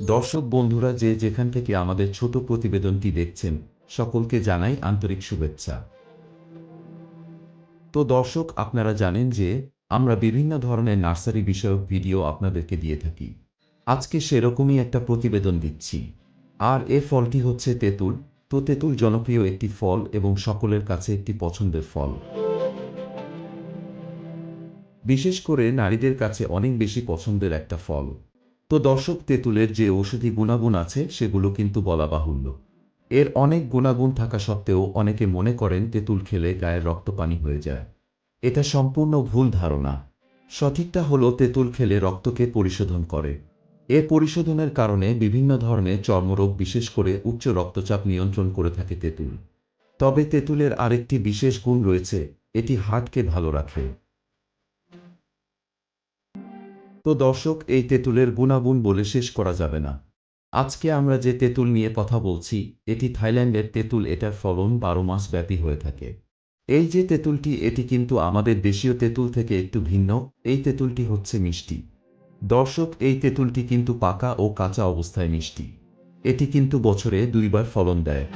দর্শক বন্ধুরা, যে যেখান থেকে আমাদের ছোট প্রতিবেদনটি দেখছেন, সকলকে জানাই আন্তরিক শুভেচ্ছা। তো দর্শক, আপনারা জানেন যে আমরা বিভিন্ন ধরনের নার্সারি বিষয়ক ভিডিও আপনাদেরকে দিয়ে থাকি। আজকে সেরকমই একটা প্রতিবেদন দিচ্ছি। আর এ ফলটি হচ্ছে তেঁতুল। তো তেঁতুল জনপ্রিয় একটি ফল এবং সকলের কাছে একটি পছন্দের ফল। বিশেষ করে নারীদের কাছে অনেক বেশি পছন্দের একটা ফল। তো দর্শক তেঁতুলের যে ঔষধি গুণাগুণ আছে, সেগুলো কিন্তু বলা বাহুল্য। এর অনেক গুণাগুণ থাকা সত্ত্বেও অনেকে মনে করেন তেঁতুল খেলে গায়ের রক্ত পানি হয়ে যায়। এটা সম্পূর্ণ ভুল ধারণা। সঠিকটা হলো তেঁতুল খেলে রক্তকে পরিশোধন করে। এ পরিশোধনের কারণে বিভিন্ন ধরনের চর্মরোগ, বিশেষ করে উচ্চ রক্তচাপ নিয়ন্ত্রণ করে থাকে তেঁতুল। তবে তেঁতুলের আরেকটি বিশেষ গুণ রয়েছে, এটি হার্টকে ভালো রাখে। তো দর্শক, এই তেঁতুলের গুণাগুণ বলে শেষ করা যাবে না। আজকে আমরা যে তেঁতুল নিয়ে কথা বলছি, এটি থাইল্যান্ডের তেঁতুল, এটার ফলন বারো মাস ব্যাপী হয়ে থাকে। এই যে তেঁতুলটি, এটি কিন্তু আমাদের দেশীয় তেঁতুল থেকে একটু ভিন্ন, এই তেঁতুলটি হচ্ছে মিষ্টি। দর্শক, এই তেঁতুলটি কিন্তু পাকা ও কাঁচা অবস্থায় মিষ্টি। এটি কিন্তু বছরে দুইবার ফলন দেয়।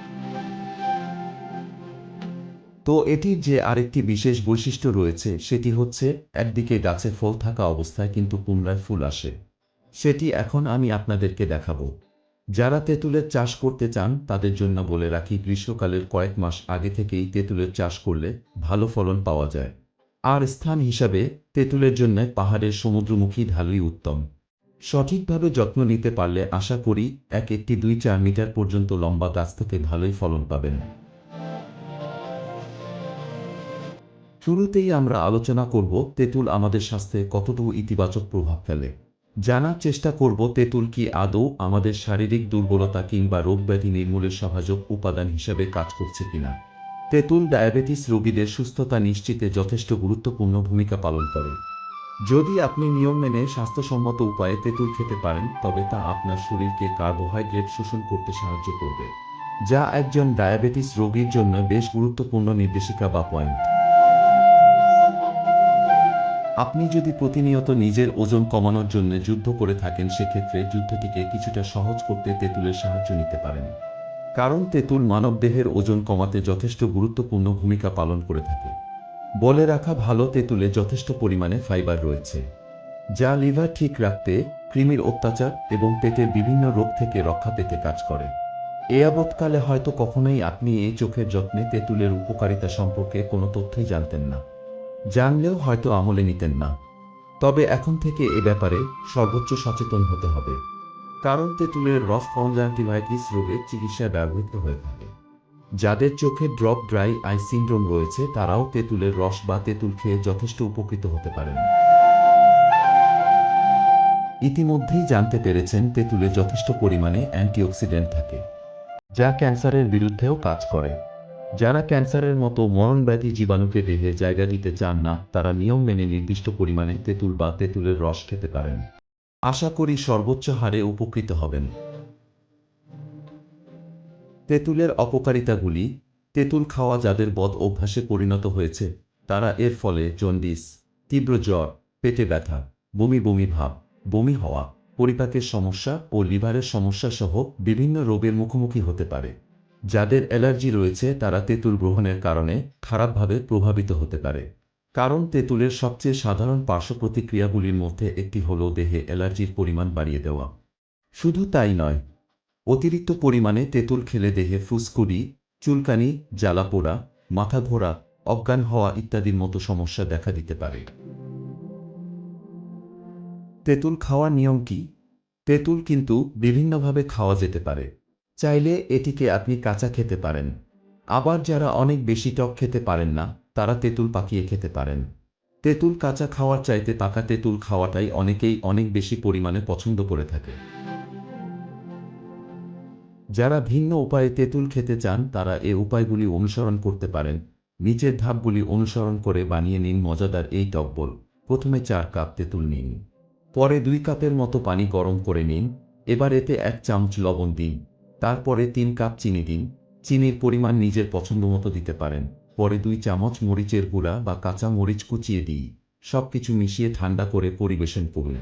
তো এটির যে আরেকটি বিশেষ বৈশিষ্ট্য রয়েছে, সেটি হচ্ছে একদিকে গাছে ফল থাকা অবস্থায় কিন্তু পুনরায় ফুল আসে। সেটি এখন আমি আপনাদেরকে দেখাবো। যারা তেঁতুলের চাষ করতে চান, তাদের জন্য বলে রাখি, গ্রীষ্মকালের কয়েক মাস আগে থেকেই তেঁতুলের চাষ করলে ভালো ফলন পাওয়া যায়। আর স্থান হিসাবে তেঁতুলের জন্য পাহাড়ের সমুদ্রমুখী ঢালুই উত্তম। সঠিকভাবে যত্ন নিতে পারলে আশা করি এক একটি দুই চার মিটার পর্যন্ত লম্বা গাছ থেকে ভালোই ফলন পাবেন। শুরুতেই আমরা আলোচনা করব তেঁতুল আমাদের স্বাস্থ্যে কতটুকু ইতিবাচক প্রভাব ফেলে। জানার চেষ্টা করব তেঁতুল কি আদৌ আমাদের শারীরিক দুর্বলতা কিংবা রোগ ব্যাধি নির্মূলের সহায়ক উপাদান হিসেবে কাজ করছে কিনা। তেঁতুল ডায়াবেটিস রোগীদের সুস্থতা নিশ্চিতে যথেষ্ট গুরুত্বপূর্ণ ভূমিকা পালন করে। যদি আপনি নিয়ম মেনে স্বাস্থ্যসম্মত উপায়ে তেঁতুল খেতে পারেন, তবে তা আপনার শরীরকে কার্বোহাইড্রেট শোষণ করতে সাহায্য করবে, যা একজন ডায়াবেটিস রোগীর জন্য বেশ গুরুত্বপূর্ণ নির্দেশিকা বা পয়েন্ট। আপনি যদি প্রতিনিয়ত নিজের ওজন কমানোর জন্য যুদ্ধ করে থাকেন, সেক্ষেত্রে যুদ্ধটিকে কিছুটা সহজ করতে তেঁতুলের সাহায্য নিতে পারেন। কারণ তেঁতুল মানবদেহের ওজন কমাতে যথেষ্ট গুরুত্বপূর্ণ ভূমিকা পালন করে থাকে। বলে রাখা ভালো তেঁতুলে যথেষ্ট পরিমাণে ফাইবার রয়েছে, যা লিভার ঠিক রাখতে, কৃমির অত্যাচার এবং পেটের বিভিন্ন রোগ থেকে রক্ষা পেতে কাজ করে। এ আবৎকালে হয়তো কখনোই আপনি এই চোখের যত্নে তেঁতুলের উপকারিতা সম্পর্কে কোনো তথ্যই জানতেন না। জানলেও হয়তো আমলে নিতেন না। তবে এখন থেকে এ ব্যাপারে সর্বোচ্চ সচেতন হতে হবে। কারণ তেঁতুলের রস কনজাংটিভাইটিস রোগের চিকিৎসায় ব্যবহৃত হয়ে থাকে। যাদের চোখে ড্রপ ড্রাই আই সিন্ড্রোম রয়েছে, তারাও তেঁতুলের রস বা তেঁতুল খেয়ে যথেষ্ট উপকৃত হতে পারেন। ইতিমধ্যেই জানতে পেরেছেন তেঁতুলে যথেষ্ট পরিমাণে অ্যান্টিঅক্সিডেন্ট থাকে, যা ক্যান্সারের বিরুদ্ধেও কাজ করে। যারা ক্যান্সারের মতো মরণব্যাধি জীবাণুকে দেহে জায়গা দিতে চান না, তারা নিয়ম মেনে নির্দিষ্ট পরিমাণে তেঁতুল বা তেঁতুলের রস খেতে পারেন। আশা করি সর্বোচ্চ হারে উপকৃত হবেন। তেঁতুলের অপকারিতাগুলি, তেঁতুল খাওয়া যাদের বদ অভ্যাসে পরিণত হয়েছে, তারা এর ফলে জন্ডিস, তীব্র জ্বর, পেটে ব্যথা, বমি বমি ভাব, বমি হওয়া, পরিপাকের সমস্যা ও লিভারের সমস্যা সহ বিভিন্ন রোগের মুখোমুখি হতে পারে। যাদের অ্যালার্জি রয়েছে, তারা তেঁতুল গ্রহণের কারণে খারাপভাবে প্রভাবিত হতে পারে। কারণ তেঁতুলের সবচেয়ে সাধারণ পার্শ্ব প্রতিক্রিয়াগুলির মধ্যে একটি হল দেহে অ্যালার্জির পরিমাণ বাড়িয়ে দেওয়া। শুধু তাই নয়, অতিরিক্ত পরিমাণে তেঁতুল খেলে দেহে ফুসকুড়ি, চুলকানি জ্বালা পোড়া মাথা ঘোরা অজ্ঞান হওয়া ইত্যাদির মতো সমস্যা দেখা দিতে পারে। তেঁতুল খাওয়ার নিয়ম কি? তেঁতুল কিন্তু বিভিন্নভাবে খাওয়া যেতে পারে। চাইলে এটিকে আপনি কাঁচা খেতে পারেন। আবার যারা অনেক বেশি টক খেতে পারেন না, তারা তেঁতুল পাকিয়ে খেতে পারেন। তেঁতুল কাঁচা খাওয়ার চাইতে পাকা তেঁতুল খাওয়াটাই অনেকেই অনেক বেশি পরিমাণে পছন্দ করে থাকে। যারা ভিন্ন উপায়ে তেঁতুল খেতে চান, তারা এ উপায়গুলি অনুসরণ করতে পারেন। নিচের ধাপগুলি অনুসরণ করে বানিয়ে নিন মজাদার এই টকবল। প্রথমে চার কাপ তেঁতুল নিন। পরে দুই কাপের মতো পানি গরম করে নিন। এবার এতে এক চামচ লবণ দিন। তারপরে তিন কাপ চিনি দিন। চিনির পরিমাণ নিজের পছন্দ মতো দিতে পারেন। পরে দুই চামচ মরিচের গুঁড়া বা কাঁচা মরিচ কুচিয়ে দিই। সব কিছু মিশিয়ে ঠান্ডা করে পরিবেশন করুন।